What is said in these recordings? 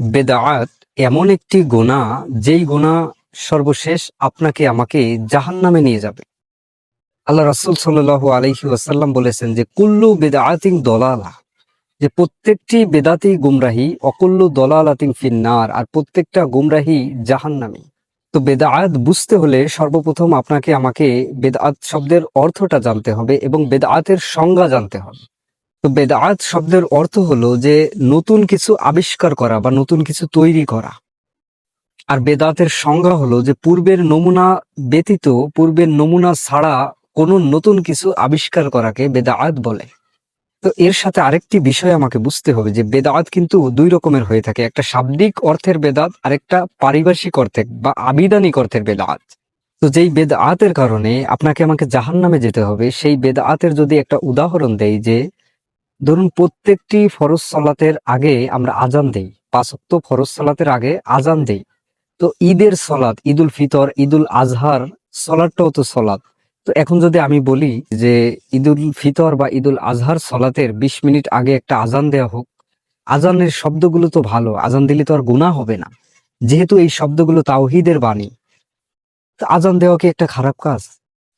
বেদাআত এমন একটি গোনা যেই গোনা সর্বশেষ আপনাকে আমাকে জাহান্নামে নিয়ে যাবে। আল্লাহ রাসুল সাল্লাল্লাহু আলাইহি ওয়াসাল্লাম বলেছেন যে, কুল্লু বেদাআতিন দলালা। যে প্রত্যেকটি বেদাতি গুমরাহি, অকুল্লু দলালাতিন ফিন্নার, আর প্রত্যেকটা গুমরাহি জাহান্নামী। তো বেদাআত বুঝতে হলে সর্বপ্রথম আপনাকে আমাকে বেদাত শব্দের অর্থটা জানতে হবে এবং বেদাআতের সংজ্ঞা জানতে হবে। তো বেদাআত শব্দের অর্থ হলো যে নতুন কিছু আবিষ্কার করা বা নতুন কিছু তৈরি করা। আর বেদাতের সংজ্ঞা হলো যে পূর্বের নমুনা ব্যতীত, পূর্বের নমুনা ছাড়া কোনো নতুন কিছু আবিষ্কার করাকে বেদাত বলে। তো এর সাথে আরেকটি বিষয় আমাকে বুঝতে হবে যে বেদাত কিন্তু দুই রকমের হয়ে থাকে, একটা শাব্দিক অর্থের বেদাত, আরেকটা পারিভাষিক অর্থের বা আবিধানিক অর্থের বেদাত। তো যেই বেদাতের কারণে আপনাকে আমাকে জাহান্নামে যেতে হবে, সেই বেদাতের যদি একটা উদাহরণ দেই যে ধরুন, প্রত্যেকটি ফরজ সালাতের আগে আমরা আজান দেই। পাঁচক্ত ফরজ সালাতের আগে আজান দেই। তো ঈদের সলাত, ঈদুল ফিতর, ঈদুল আজহার সলাটটাও তো সলাত। তো এখন যদি আমি বলি যে ঈদুল ফিতর বা ঈদুল আজহার সলাতের বিশ মিনিট আগে একটা আজান দেওয়া হোক, আজানের শব্দগুলো তো ভালো, আজান দিলে তো আর গুণা হবে না। যেহেতু এই শব্দগুলো তাওহিদের বাণী আজান দেওয়া কি একটা খারাপ কাজ?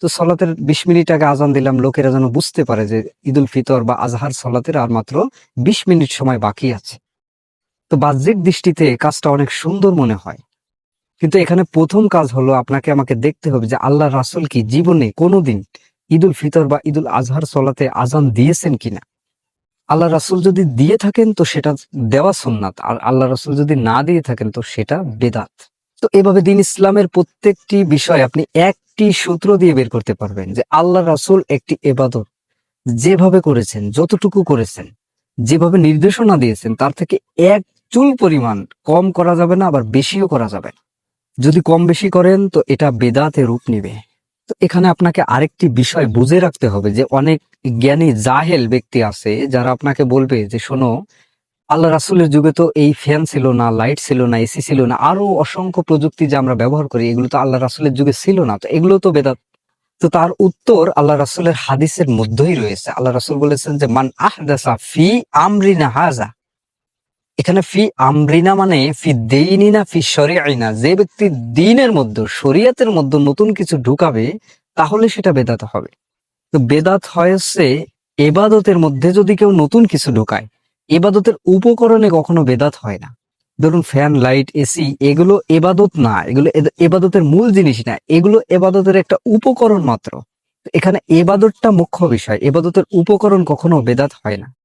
তো সলাতের বিশ মিনিট আগে আজান দিলাম, লোকেরা যেন বুঝতে পারে যে ঈদুল ফিতর বা আজহার সলাতের আর মাত্র বিশ মিনিট সময় বাকি আছে। তো বাহ্যিক দৃষ্টিতে কাজটা অনেক সুন্দর মনে হয়। কিন্তু এখানে প্রথম কাজ হলো আপনাকে আমাকে দেখতে হবে যে আল্লাহ রাসুল কি জীবনে কোনোদিন ঈদুল ফিতর বা ঈদুল আজহার সলাতে আজান দিয়েছেন কিনা? আল্লাহ রাসুল যদি দিয়ে থাকেন তো সেটা দেওয়া সুন্নাত, আর আল্লাহ রাসুল যদি না দিয়ে থাকেন তো সেটা বেদাত। তো এভাবে দিন ইসলামের প্রত্যেকটি বিষয় আপনি একটি সূত্র দিয়ে বের করতে পারবেন যে আল্লাহ রাসুল একটি এবাদত যেভাবে করেছেন, যতটুকু করেছেন, যেভাবে নির্দেশনা দিয়েছেন, তার থেকে এক চুল পরিমাণ কম করা যাবে না, আবার বেশিও করা যাবে যদি কম বেশি করেন, তো এটা বেদাতে রূপ নিবে। তো এখানে আপনাকে আরেকটি বিষয় বুঝে রাখতে হবে যে অনেক জ্ঞানী জাহেল ব্যক্তি আছে যারা আপনাকে বলবে যে, শোনো আল্লাহ রাসুলের যুগে তো এই ফ্যান ছিল না লাইট ছিল না এসি ছিল না, আরও অসংখ্য প্রযুক্তি যে আমরা ব্যবহার করি, এগুলো তো আল্লাহ রাসুলের যুগে ছিল না। তো এগুলো তো বেদাত। তো তার উত্তর আল্লাহ রাসুলের হাদিসের মধ্যেই রয়েছে। আল্লাহ রাসুল বলেছেন যে, মান আহদাসা ফি আমরিনা হাজা এখানে ফি আমরিনা মানে ফি দেইনিনা ফি শরিয়াইনা যে ব্যক্তি দিনের মধ্যে, শরিয়াতের মধ্যে নতুন কিছু ঢুকাবে, তাহলে সেটা বেদাত হবে। তো বেদাত হয়েছে এবাদতের মধ্যে যদি কেউ নতুন কিছু ঢুকায় এবাদতের উপকরণে কখনো বেদাত হয় না। ধরুন ফ্যান, লাইট, এসি, এগুলো এবাদত না, এগুলো এবাদতের মূল জিনিস না, এগুলো এবাদতের একটা উপকরণ মাত্র। এখানে এবাদতটা মুখ্য বিষয়, এবাদতের উপকরণ কখনো বেদাত হয় না।